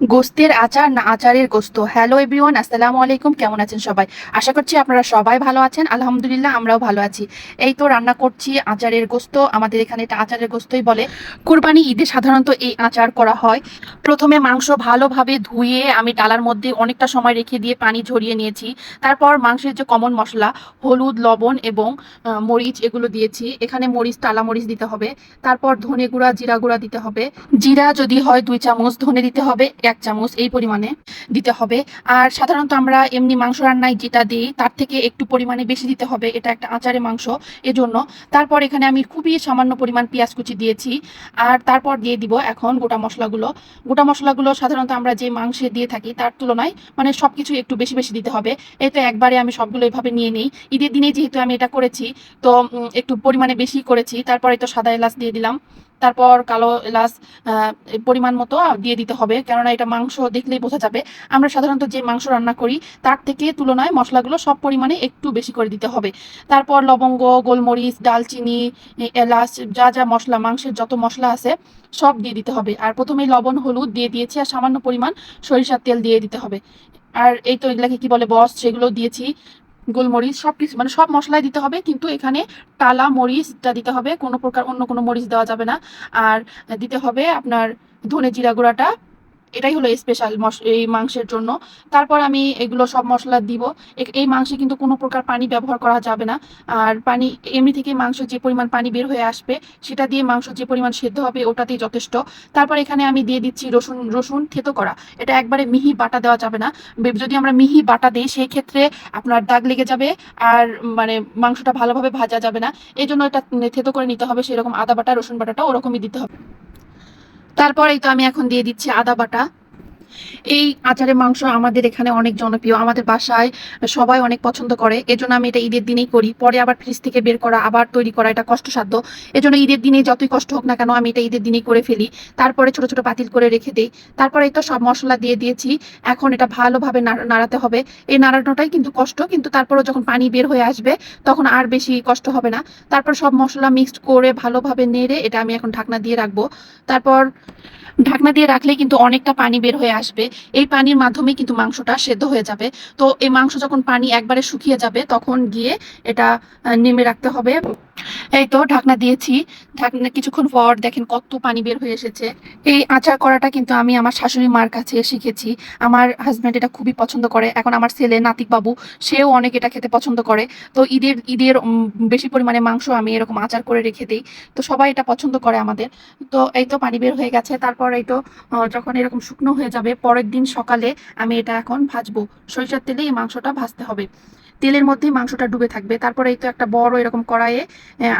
গোস্তের আচার না আচারের গোস্ত। হ্যালো এভরিওয়ান আসসালামু আলাইকুম, কেমন আছেন সবাই? আশা করছি আপনারা সবাই ভালো আছেন। আলহামদুলিল্লাহ, আমরাও ভালো আছি। এই তো রান্না করছি আচারের গোস্ত। আমাদের এখানে এটা আচারের গোস্তই বলে। কুরবানি ঈদে সাধারণত এই আচার করা হয়। প্রথমে মাংস ভালোভাবে ধুয়ে আমি ডালার মধ্যে অনেকটা সময় রেখে দিয়ে পানি ঝরিয়ে নিয়েছি। তারপর মাংসের যে কমন মশলা, হলুদ, লবণ এবং মরিচ, এগুলো দিয়েছি। এখানে মরিচ টালা মরিচ দিতে হবে। তারপর ধনে গুঁড়া, জিরা গুঁড়া দিতে হবে। জিরা যদি হয় দুই চামচ ধনে দিতে হবে এক চামচ এই পরিমাণে দিতে হবে। আর সাধারণত আমরা এমনি মাংস রান্নায় যেটা দিই, তার থেকে একটু পরিমাণে বেশি দিতে হবে। এটা একটা আচারে মাংস, এজন্য। তারপর এখানে আমি খুবই সামান্য পরিমাণ পেঁয়াজ কুচি দিয়েছি। আর তারপর দিয়ে দিব এখন গোটা মশলাগুলো। গোটা মশলাগুলো সাধারণত আমরা যে মাংসে দিয়ে থাকি, তার তুলনায় মানে সব কিছু একটু বেশি বেশি দিতে হবে। এই তো একবারে আমি সবগুলো এইভাবে নিয়ে নিই। ঈদের দিনে যেহেতু আমি এটা করেছি, তো একটু পরিমাণে বেশি করেছি, তারপরে তো সাদা এলাচ দিয়ে দিলাম। তারপর কালো এলাচ পরিমাণ মতো দিয়ে দিতে হবে। কেননা এটা মাংস দেখলেই বোঝা যাবে। আমরা সাধারণত যে মাংস রান্না করি, তার থেকে তুলনায় মশলাগুলো সব পরিমাণে একটু বেশি করে দিতে হবে। তারপর লবঙ্গ, গোলমরিচ, ডালচিনি, এলাচ, যা যা মশলা, মাংসের যত মশলা আছে, সব দিয়ে দিতে হবে। আর প্রথমে লবণ, হলুদ দিয়ে দিয়েছি আর সামান্য পরিমাণ সরিষার তেল দিয়ে দিতে হবে। আর এই তো এগুলাকে কি বলে বস, সেগুলো দিয়েছি। গোলমরিচ সব কিছু মানে সব মশলাই দিতে হবে, কিন্তু এখানে টালা মরিচটা দিতে হবে, কোনো প্রকার অন্য কোনো মরিচ দেওয়া যাবে না। আর দিতে হবে আপনার ধনে জিরা গুঁড়াটা এটাই হলো স্পেশাল এই মাংসের জন্য। তারপর আমি এগুলো সব মশলা দিব। এই মাংসে কিন্তু কোনো প্রকার পানি ব্যবহার করা যাবে না। আর পানি, এমনি থেকে মাংস যে পরিমাণ পানি বের হয়ে আসবে, সেটা দিয়ে মাংস যে পরিমাণ সেদ্ধ হবে, ওটাতেই যথেষ্ট। তারপর এখানে আমি দিয়ে দিচ্ছি রসুন রসুন থেতো করা। এটা একবারে মিহি বাটা দেওয়া যাবে না। যদি আমরা মিহি বাটা দিই সেই ক্ষেত্রে আপনার দাগ লেগে যাবে আর মানে মাংসটা ভালোভাবে ভাজা যাবে না। এই জন্য এটা থেতো করে নিতে হবে, সেরকম আদা বাটা, রসুন বাটাটা ওরকমই দিতে হবে। তারপরেই তো আমি এখন দিয়ে দিচ্ছি আদা বাটা। এই আচারের মাংস আমাদের এখানে অনেক জনপ্রিয়। আমাদের বাসায় সবাই অনেক পছন্দ করে। এজন্য আমি এটা ঈদের দিনেই করি। পরে আবার ফ্রিজ থেকে বের করা, আবার তৈরি করা এটা কষ্টসাধ্য। এজন্য ঈদের দিনে যতই কষ্ট হোক না কেন আমি এটা ঈদের দিনেই করে ফেলি। তারপরে ছোট ছোট পাতিল করে রেখে দিই। তারপরে তো সব মশলা দিয়ে দিয়েছি। এখন এটা ভালোভাবে নাড়াতে হবে। এই নাড়ানোটাই কিন্তু কষ্ট, কিন্তু তারপরে যখন পানি বের হয়ে আসবে, তখন আর বেশি কষ্ট হবে না। তারপর সব মশলা মিক্সড করে ভালোভাবে নেড়ে এটা আমি এখন ঢাকনা দিয়ে রাখব। তারপর ঢাকনা দিয়ে রাখলে কিন্তু অনেকটা পানি বের হয়ে আসবে, এই পানির মাধ্যমে কিন্তু মাংসটা সেদ্ধ হয়ে যাবে। তো এই মাংস যখন পানি একবারে শুকিয়ে যাবে, তখন গিয়ে এটা নেমে রাখতে হবে। এই তো ঢাকনা দিয়েছি। ঢাকনা কিছুক্ষণ পর দেখেন কত পানি বের হয়ে এসেছে। এই আচার করাটা কিন্তু আমি আমার শাশুড়ি মার কাছে শিখেছি। আমার হাজব্যান্ড এটা খুবই পছন্দ করে। এখন আমার ছেলে নাতিক বাবু, সেও অনেক এটা খেতে পছন্দ করে। তো ঈদের ঈদের বেশি পরিমাণে মাংস আমি এরকম আচার করে রেখে দিই। তো সবাই এটা পছন্দ করে আমাদের। তো এই তো পানি বের হয়ে গেছে। তারপর এই তো যখন এরকম শুকনো হয়ে যাবে, পরের দিন সকালে আমি এটা এখন ভাজবো। সরিষার তেলে এই মাংসটা ভাজতে হবে। তেলের মধ্যে মাংসটা ডুবে থাকবে। তারপরে এই তো একটা বড় এরকম কড়াইয়ে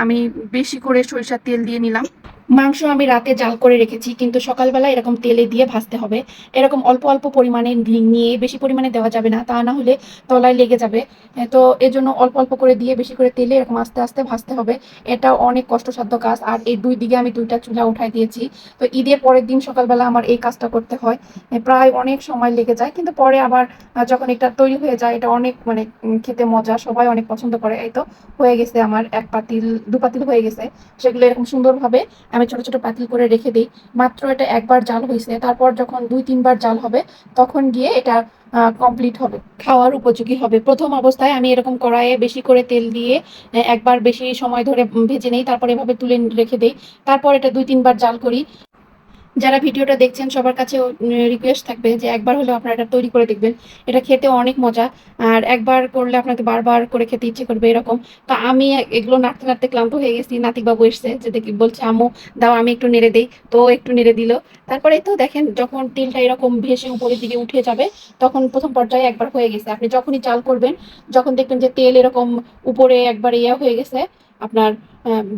আমি বেশি করে সরিষার তেল দিয়ে নিলাম। মাংস আমি রাতে জাল করে রেখেছি, কিন্তু সকালবেলা এরকম তেলে দিয়ে ভাজতে হবে। এরকম অল্প অল্প পরিমাণে নিয়ে বেশি পরিমাণে দেওয়া যাবে না, তা না হলে তলায় লেগে যাবে। তো এজন্য অল্প অল্প করে দিয়ে বেশি করে তেলে এরকম আস্তে আস্তে ভাজতে হবে। এটা অনেক কষ্টসাধ্য কাজ, আর এই দুই দিকে আমি দুইটা চুলা উঠাই দিয়েছি। তো ঈদের পরের দিন সকালবেলা আমার এই কাজটা করতে হয়। প্রায় অনেক সময় লেগে যায়, কিন্তু পরে আবার যখন এটা তৈরি হয়ে যায়, এটা অনেক মানে খেতে মজা, সবাই অনেক পছন্দ করে, এই তো হয়ে গেছে আমার এক পাতিল, দু পাতিল হয়ে গেছে। সেগুলো এরকম সুন্দরভাবে আমি ছোট ছোট পাতিল করে রেখে দিই। মাত্র এটা একবার জাল হয়েছে তারপর যখন দুই, তিনবার জাল হবে, তখন গিয়ে এটা কমপ্লিট হবে। খাওয়ার উপযোগী হবে। প্রথম অবস্থায় আমি এরকম কড়াইয়ে বেশি করে তেল দিয়ে একবার বেশি সময় ধরে ভেজে নেই। তারপর এভাবে তুলে রেখে দিই। তারপর এটা দুই, তিনবার জাল করি। যারা ভিডিওটা দেখছেন, সবার কাছে রিকোয়েস্ট থাকবে যে একবার হলেও আপনারা এটা তৈরি করে দেখবেন। এটা খেতে অনেক মজা, আর একবার করলে আপনাকে বারবার করে খেতে ইচ্ছে করবে এরকম। তো আমি এগুলো নাড়তে নাড়তে ক্লান্ত হয়ে গেছি। নাতিবাবু এসছে যে দেখি, বলছে, আম্মু, দাও, আমি একটু নেড়ে দিই। তো একটু নেড়ে দিল। তারপরে তো দেখেন, যখন তেলটা এরকম ভেসে উপরের দিকে উঠে যাবে, তখন প্রথম পর্যায়ে একবার হয়ে গেছে। আপনি যখনই চাল করবেন, যখন দেখবেন যে তেল এরকম উপরে একবার ইয়া হয়ে গেছে আপনার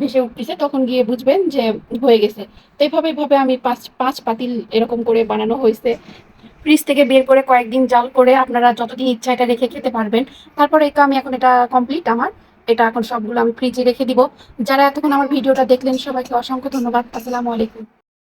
ভেসে উঠতেছে, তখন গিয়ে বুঝবেন যে হয়ে গেছে। তো এইভাবে এইভাবে আমি পাঁচ পাঁচ পাতিল এরকম করে বানানো হয়েছে। ফ্রিজ থেকে বের করে কয়েকদিন জাল করে আপনারা যতদিন ইচ্ছা এটা রেখে খেতে পারবেন। তারপরে এটা আমি এখন এটা কমপ্লিট আমার। এটা এখন সবগুলো আমি ফ্রিজে রেখে দিব। যারা এতক্ষণ আমার ভিডিওটা দেখলেন, সবাইকে অসংখ্য ধন্যবাদ। আসসালামু আলাইকুম।